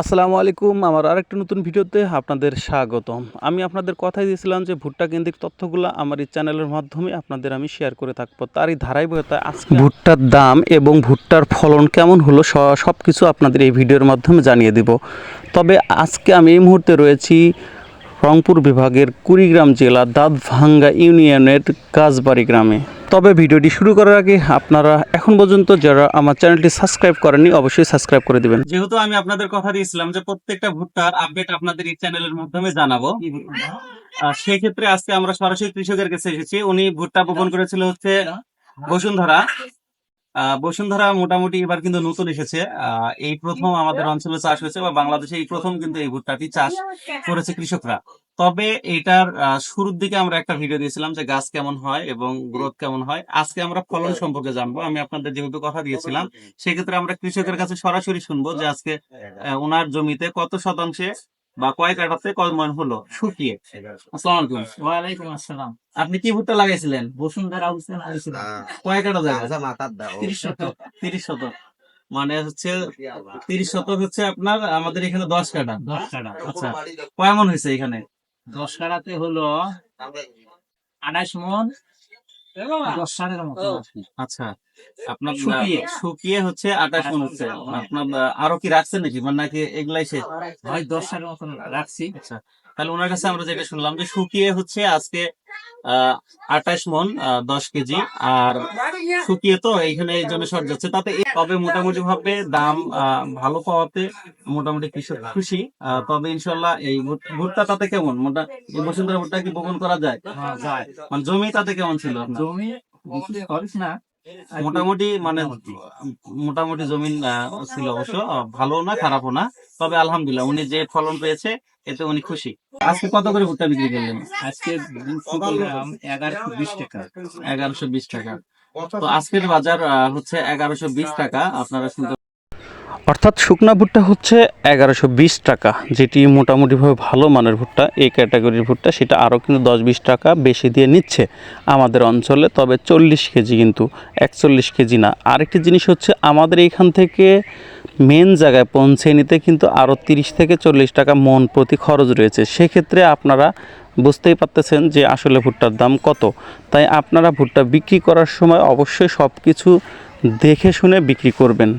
আসসালামু আলাইকুম, আমার আরেকটা নতুন ভিডিওতে আপনাদের স্বাগতম। আমি আপনাদের কথাই দিয়েছিলাম যে ভুট্টা কেন্দ্রিক তথ্যগুলো আমার এই চ্যানেলের মাধ্যমে আপনাদের আমি শেয়ার করে থাকব। তারই ধারাবাহিকতায় আজকে ভুট্টার দাম এবং ভুট্টার ফলন কেমন হলো সব কিছু আপনাদের এই ভিডিওর মাধ্যমে জানিয়ে দিব। তবে আজকে আমি এই মুহূর্তে রয়েছি রংপুর বিভাগের কুড়িগ্রাম জেলা দাঁতভাঙ্গা ইউনিয়নের গাছবাড়ি গ্রামে। তবে ভিডিওটি শুরু করার আগে আপনারা এখন পর্যন্ত যারা আমার চ্যানেলটি সাবস্ক্রাইব করেননি অবশ্যই সাবস্ক্রাইব করে দিবেন। যেহেতু আমি আপনাদের কথা দিয়েছিলাম যে প্রত্যেকটা ভুট্টার আপডেট আপনাদের এই চ্যানেলের মাধ্যমে জানাব সেই ক্ষেত্রে আজকে আমরা সরাসরি কৃষকের কাছে এসেছি। উনি ভুট্টা বপন করেছিল হচ্ছে বসুন্ধরা। আহ, বসুন্ধরা মোটামুটি এবার কিন্তু নতুন এসেছে। আহ, এই প্রথম আমাদের অঞ্চলে চাষ হয়েছে বা বাংলাদেশে এই প্রথম কিন্তু এই ভুট্টাটি চাষ করেছে কৃষকরা। তবে এটার শুরুর দিকে আমরা একটা ভিডিও দিয়েছিলাম যে গাছ কেমন হয় এবং গ্রোথ কেমন হয়। আজকে আমরা ফলন সম্পর্কে জানব। আমি আপনাদের যেহেতু কথা দিয়েছিলাম সেক্ষেত্রে আমরা কৃষকের কাছে সরাসরি শুনব যে আজকে ওনার জমিতে কত শতাংশে বা কয় কাঠাতে কয় মন হলো? শুকিয়ে। আসসালামু আলাইকুম। ওয়ালাইকুম আসসালাম। আপনি কি ভুট্টা লাগাইছিলেন? বসুন্ধরা হোসেন কয় কাঠা জায়গা? তিরিশ শতক। তিরিশ শতক। মানে হচ্ছে তিরিশ শতক হচ্ছে আপনার আমাদের এখানে দশ কাঠা। দশ কাটা আচ্ছা। কয় মন হয়েছে এখানে? দশ কারাতে হলো আঠাশ মন। দশ সারের মতো আচ্ছা আপনার শুকিয়ে। হচ্ছে মন হচ্ছে। আপনার আরও কি রাখছেন নাকি? মানে নাকি এগুলাই শেষ? হয় দশ সারের মতন রাখছি। আচ্ছা তাহলে ওনার কাছে আমরা যেটা শুনলাম যে শুকিয়ে হচ্ছে আজকে আঠাশ মন দশ কেজি। আর শুকিয়ে তো এইখানে এই জন্য শর্ট যাচ্ছে। তাতে তবে মোটামুটি ভাবে দাম আহ, ভালো পাওয়াতে মোটামুটি কৃষক খুশি। তবে ইনশাল্লাহ এই ভুট্টা তাতে কেমন? মোটা এই বসুন্ধরা ভুট্টা কি বপন করা যায়? হ্যাঁ, মানে জমি তাতে কেমন ছিল জমি না। মোটামুটি মানে মোটামুটি। জমিন ছিল অবশ্য ভালো না খারাপও না। তবে আলহামদুলিল্লাহ উনি যে ফলন পেয়েছে এতে উনি খুশি। আজকে কত করে ভুট্টা বিক্রি করলেন? আজকে এগারোশো বিশ টাকা। এগারোশো বিশ টাকা। তো আজকের বাজার আহ, হচ্ছে এগারোশো বিশ টাকা। আপনারা শুনতে অর্থাৎ শুকনা ভুট্টা হচ্ছে এগারোশো বিশ টাকা, যেটি মোটামুটিভাবে ভালো মানের ভুট্টা। এই ক্যাটাগরির ভুট্টা সেটা আরও কিন্তু দশ বিশ টাকা বেশি দিয়ে নিচ্ছে আমাদের অঞ্চলে, তবে চল্লিশ কেজি কিন্তু, একচল্লিশ কেজি না। আরেকটি জিনিস হচ্ছে আমাদের এইখান থেকে মেন জায়গায় পৌঁছে নিতে কিন্তু আরও তিরিশ থেকে চল্লিশ টাকা মন প্রতি খরচ রয়েছে। সেক্ষেত্রে আপনারা বুঝতেই পারতেছেন যে আসলে ভুট্টার দাম কত। তাই আপনারা ভুট্টা বিক্রি করার সময় অবশ্যই সব কিছু দেখে শুনে বিক্রি করবেন।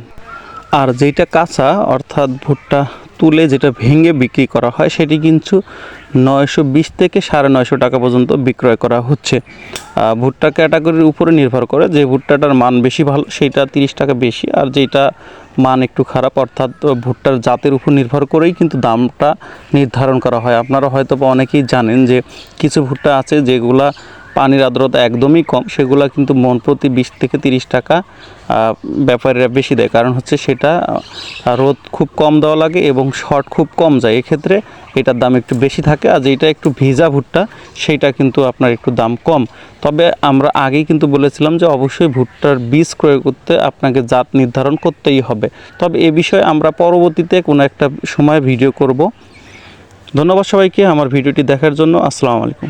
আর যেটা কাঁচা, অর্থাৎ ভুট্টা তুলে যেটা ভেঙে বিক্রি করা হয়, সেটি কিন্তু নয়শো বিশ থেকে সাড়ে নয়শো টাকা পর্যন্ত বিক্রয় করা হচ্ছে। ভুট্টা ক্যাটাগরির উপরে নির্ভর করে যে ভুট্টাটার মান বেশি ভালো, সেইটা তিরিশ টাকা বেশি, আর যেটা মান একটু খারাপ, অর্থাৎ ভুট্টার জাতের উপর নির্ভর করেই কিন্তু দামটা নির্ধারণ করা হয়। আপনারা হয়তো বা অনেকেই জানেন যে কিছু ভুট্টা আছে যেগুলা পানির আর্দ্রতা একদমই কম, সেগুলা কিন্তু মন প্রতি বিশ থেকে তিরিশ টাকা ব্যাপারীরা বেশি দেয়। কারণ হচ্ছে সেটা রোদ খুব কম দেওয়া লাগে এবং শর্ট খুব কম যায়। এক্ষেত্রে এটার দাম একটু বেশি থাকে আর যেটা একটু ভিজা ভুট্টা সেইটা কিন্তু আপনার একটু দাম কম। তবে আমরা আগেই কিন্তু বলেছিলাম যে অবশ্যই ভুট্টার বীজ ক্রয় করতে আপনাকে জাত নির্ধারণ করতেই হবে। তবে এ বিষয়ে আমরা পরবর্তীতে কোনো একটা সময় ভিডিও করব। ধন্যবাদ সবাইকে আমার ভিডিওটি দেখার জন্য। আসসালামু আলাইকুম।